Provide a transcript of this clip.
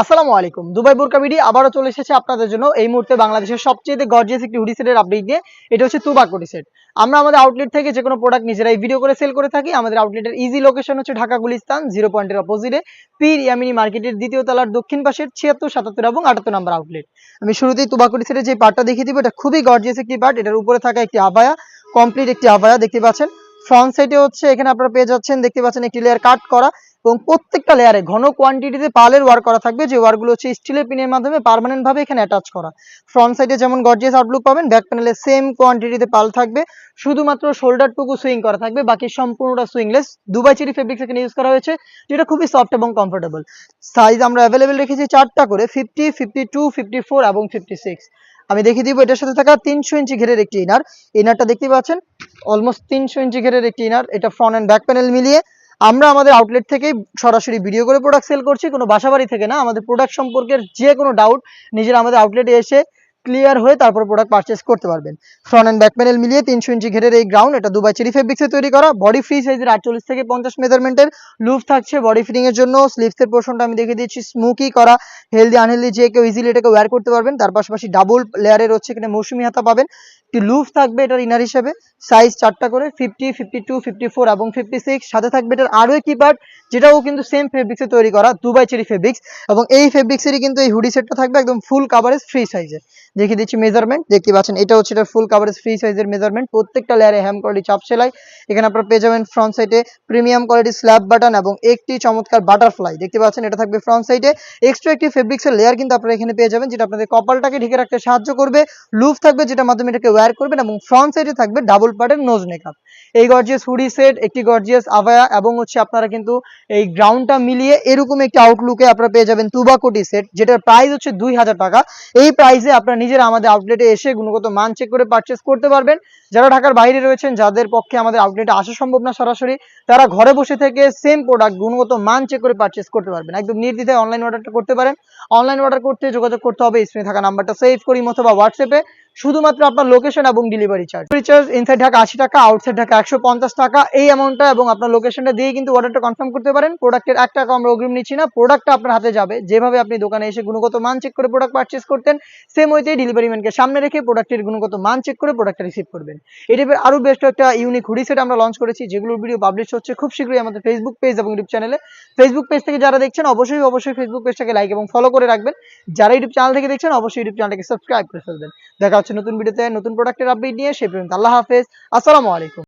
আসসালামু আলাইকুম। দুবাই বোরকা বিডি আবারও চলে এসেছে আপনাদের জন্য। এই মুহূর্তে বাংলাদেশের সবচেয়ে গর্জিয়াস একটি হুডি সেটের আপডেট দিয়ে এটা হচ্ছে তুবাক হুডি সেট আমরা আমাদের আউটলেট থেকে যে কোনো প্রোডাক্ট নিজেরাই ভিডিও করে সেল করে থাকি। আমাদের আউটলেটের ইজি লোকেশন হচ্ছে ঢাকা গুলিস্তান জিরো পয়েন্টের অপোজিটে পীর ইয়ামিনি মার্কেটের দ্বিতীয় তলার দক্ষিণ পাশের ছিয়াত্তর, সাতাত্তর এবং আটাত্তর নম্বর আউটলেট আমি শুরুতেই তুবাক হুডি সেটের যে পার্টটা দেখিয়ে দিব, এটা খুবই গর্জিয়াস একটি পার্ট এটার উপরে থাকা একটি আবায়া কমপ্লিট একটি আবায়া দেখতে পাচ্ছেন। ফ্রন্ট সাইডে হচ্ছে, এখানে আপনারা পেয়ে যাচ্ছেন, দেখতে পাচ্ছেন একটি লেয়ার কাট করা। এবং প্রত্যেকটা লেয়ারে ঘন কোয়ান্টিটিতে পালের ওয়ার্ক করা থাকবে, যে ওয়ার্কগুলো হচ্ছে স্টিলের পিনের মাধ্যমে পার্মানেন্ট ভাবে এখানে অ্যাটাচ করা। ফ্রন্ট সাইডে যেমন গর্জিয়াস আউটলুক পাবেন ব্যাক প্যানেলে সেম কোয়ান্টিটিতে পাল থাকবে, শুধুমাত্র শোল্ডারটুকু সুইং করা থাকবে, বাকি সম্পূর্ণটা সুইংলেস দুবাই চেরি ফেব্রিক্স এখানে ইউজ করা হয়েছে, যেটা খুবই সফট এবং কমফোর্টেবল সাইজ আমরা অ্যাভেলেবেল রেখেছি চারটা করে fifty fifty two fifty four এবং ফিফটি সিক্স আমি দেখিয়ে দিব এটার সাথে থাকা তিনশো ইঞ্চি ঘেরের একটি ইনার ইনারটা দেখতে পাচ্ছেন? অলমোস্ট তিনশো ইঞ্চি ঘেরের একটি ইনার এটা ফ্রন্ট অ্যান্ড ব্যাক প্যানেল মিলিয়ে আমরা আমাদের আউটলেট থেকেই সরাসরি ভিডিও করে প্রোডাক্ট সেল করছি, কোনো বাসাবাড়ি থেকে না, আমাদের প্রোডাক্ট সম্পর্কের যে কোনো ডাউট নিজেরা আমাদের আউটলেটে এসে ক্লিয়ার হয়ে তারপর প্রোডাক্ট পারচেস করতে পারবেন। ফ্রন্ট অ্যান্ড ব্যাক প্যানেল মিলিয়ে তিনশো ইঞ্চি ঘেরের এই গ্রাউন্ড এটা দুবাই চেরি ফেব্রিক্সে তৈরি করা। বডি ফ্রি সাইজের আটচল্লিশ থেকে পঞ্চাশ মেজারমেন্টের লুফ থাকছে বডি ফিটিং এর জন্য। স্লিভসের পোর্শনটা আমি দেখে দিচ্ছি স্মুকি করা হেলদি আনহেলদি যে কেউ ইজিলি এটাকে ওয়্যার করতে পারবেন। তার পাশাপাশি ডাবল লেয়ারের হচ্ছে এখানে মৌসুমি হাতা পাবেন। একটি লুফ থাকবে এটার ইনার হিসেবে। সাইজ চারটা করে fifty fifty two fifty four এবং ফিফটি সিক্স সাথে থাকবে এটার আরও একটি পার্ট যেটাও কিন্তু সেম ফেব্রিক্সে তৈরি করা দুবাই চেরি ফেব্রিক্স এবং এই ফেব্রিক্সেরই কিন্তু এই হুডি সেটটা থাকবে একদম ফুল কাভারেজ ফ্রি সাইজে দেখিয়ে দিচ্ছি মেজারমেন্ট দেখতে পাচ্ছেন এটা হচ্ছে এটার ফুল কাভারেজ ফ্রি সাইজের মেজারমেন্ট প্রত্যেকটা লেয়ারে হ্যাম কোয়ালিটি চাপ সেলাই। এখানে আপনারা পেয়ে যাবেন ফ্রন্ট সাইডে প্রিমিয়াম কোয়ালিটি স্ল্যাব বাটন এবং একটি চমৎকার বাটারফ্লাই দেখতে পাচ্ছেন এটা থাকবে ফ্রন্ট সাইডে এক্সট্রা একটি ফেব্রিক্সের লেয়ার কিন্তু আপনারা এখানে পেয়ে যাবেন, যেটা আপনাদের কপালটাকে ঢেকে রাখতে সাহায্য করবে লুফ থাকবে যেটার মাধ্যমে এটাকে ওয়্যার করবেন এবং ফ্রন্ট সাইডে থাকবে ডাবল পার্টের নোজ মেকআপ এই গর্জিয়াস হুডি সেট একটি গর্জিয়াস আভায়া এবং হচ্ছে আপনারা কিন্তু এই গ্রাউন্ডটা মিলিয়ে এরকম একটি আউটলুকে আপনারা পেয়ে যাবেন তুবাকোটি সেট যেটার প্রাইস হচ্ছে দুই হাজার টাকা। এই প্রাইসে আপনারা নিজেরা আমাদের আউটলেটে এসে গুণগত মান চেক করে পারচেস করতে পারবেন। যারা ঢাকার বাইরে রয়েছেন, যাদের পক্ষে আমাদের আউটলেটে আসা সম্ভব না সরাসরি, তারা ঘরে বসে থেকে সেম প্রোডাক্ট গুণগত মান চেক করে পারচেস করতে পারবেন। একদম নির্দ্বিধায় অনলাইন অর্ডারটা করতে পারেন। অনলাইন অর্ডার করতে যোগাযোগ করতে হবে স্ক্রিনে থাকা নাম্বারটা সেভ করি, অথবা হোয়াটসঅ্যাপে শুধুমাত্র আপনার লোকেশন এবং delivery charge recharge inside Dhaka আশি টাকা আউটসাইড ঢাকা একশো পঞ্চাশ টাকা। এই অ্যামাউন্টটা এবং আপনার লোকেশনটা দিয়ে কিন্তু অর্ডারটা কনফার্ম করতে পারেন। প্রোডাক্টের এক টাকা আমরা অগ্রিম নিচ্ছি না। প্রোডাক্টটা আপনার হাতে যাবে। যেভাবে আপনি দোকানে এসে গুণগত মান চেক করে প্রোডাক্ট পারচেস করতেন সেম ওইতেই ডেলিভারি ম্যানকে সামনে রেখে প্রোডাক্টের গুণগত মান চেক করে প্রোডাক্টটা রিসিভ করবেন। এই টাইপের আরও বেস্ট একটা ইউনিক হুডি সেট আমরা লঞ্চ করেছি, যেগুলোর ভিডিও পাবলিশ হচ্ছে খুব শীঘ্রই আমাদের ফেসবুক পেজ এবং ইউটিউব চ্যানেলে ফেসবুক পেজ থেকে যারা দেখছেন, অবশ্যই অবশ্যই ফেসবুক পেজটাকে লাইক এবং ফলো করে রাখবেন। যারা ইউটিউব চ্যানেল থেকে দেখছেন, অবশ্যই ইউটিউব চ্যানেলটাকে সাবস্ক্রাইব করে ফেলবেন। দেখা হচ্ছে নতুন ভিডিওতে নতুন প্রোডাক্টের আপডেট নিয়ে সে পর্যন্ত আল্লাহ হাফেজ। আসসালামু আলাইকুম।